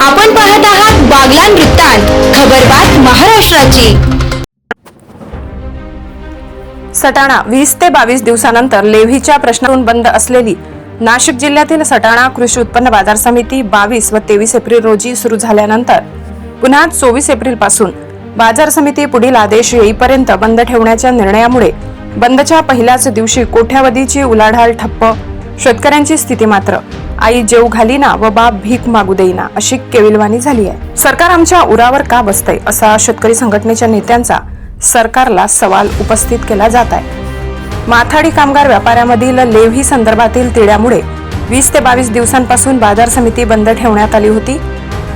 आपण पाहत आहात बागलान वृत्तांत खबरबात महाराष्ट्राची. सटाणा वीस ते बावीस दिवसानंतर लेव्हीच्या प्रश्नातून बंद असलेली नाशिक जिल्ह्यातील सटाणा कृषी उत्पन्न बाजार समिती बावीस व तेवीस एप्रिल रोजी सुरू झाल्यानंतर पुन्हा चोवीस एप्रिलपासून बाजार समिती पुढील आदेश येईपर्यंत बंद ठेवण्याच्या निर्णयामुळे बंदच्या पहिल्याच दिवशी कोठ्यावधीची उलाढाल ठप्प शेतकऱ्यांची स्थिती मात्र आई जेव घालीना व बाप भीक मागू देईना अशी केविलवाणी झाली आहे. सरकार आमच्या उरावर का बसतंय असा शेतकरी संघटनेच्या नेत्यांचा सरकारला सवाल उपस्थित केला जात आहे. माथाडी कामगार व्यापाऱ्यामधील लेव्ही संदर्भातील तिड्यामुळे वीस ते बावीस दिवसांपासून बाजार समिती बंद ठेवण्यात आली होती.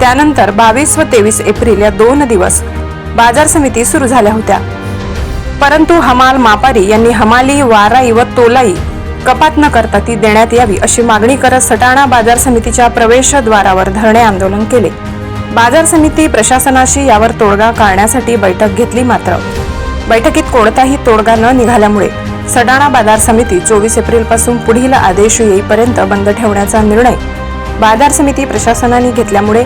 त्यानंतर बावीस व तेवीस एप्रिल या दोन दिवस बाजार समिती सुरू झाल्या होत्या. परंतु हमाल मापारी यांनी हमाली वाराई व तोलाई कपात न करता ती देण्यात यावी अशी मागणी करत सटाणा बाजार समितीच्या प्रवेशद्वारावर धरणे आंदोलन केले. बाजार समिती प्रशासनाशी यावर तोडगा काढण्यासाठी बैठक घेतली मात्र. बैठकीत कोणताही तोडगा न निघाल्यामुळे सटाणा बाजार समिती चोवीस एप्रिलपासून पुढील आदेश येईपर्यंत बंद ठेवण्याचा निर्णय बाजार समिती प्रशासनाने घेतल्यामुळे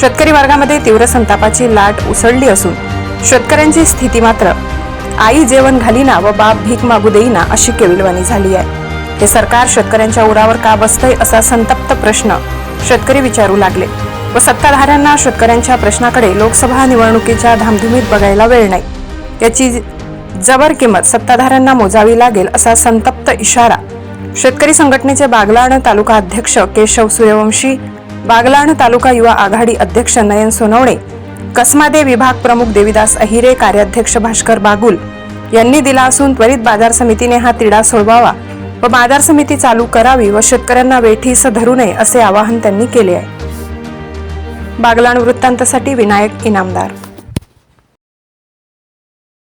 शेतकरी वर्गामध्ये तीव्र संतापाची लाट उसळली असून शेतकऱ्यांची स्थिती मात्र आई जेवण घालीना व बाप भीक मागू देईना अशी केविलवाणी झाली आहे. हे सरकार शेतकऱ्यांच्या उरावर का बसतंय असा संतप्त प्रश्न शेतकरी विचारू लागले व सत्ताधाऱ्यांना शेतकऱ्यांच्या प्रश्नाकडे लोकसभा निवडणुकीच्या धामधुमीत बघायला वेळ नाही. याची जबर किंमत सत्ताधाऱ्यांना मोजावी लागेल असा संतप्त इशारा शेतकरी संघटनेचे बागलाण तालुका अध्यक्ष केशव सूर्यवंशी बागलाण तालुका युवा आघाडी अध्यक्ष नयन सोनवणे कसमादे विभाग प्रमुख देविदास अहिरे कार्याध्यक्ष भास्कर बागुल यांनी दिला असून त्वरित बाजार समितीने हा तिढा सोडवावा. व बाजार समिती चालू करावी व शेतकऱ्यांना वेठीस धरू नये असे आवाहन त्यांनी केले आहे. बागलाण वृत्तांतासाठी विनायक इनामदार.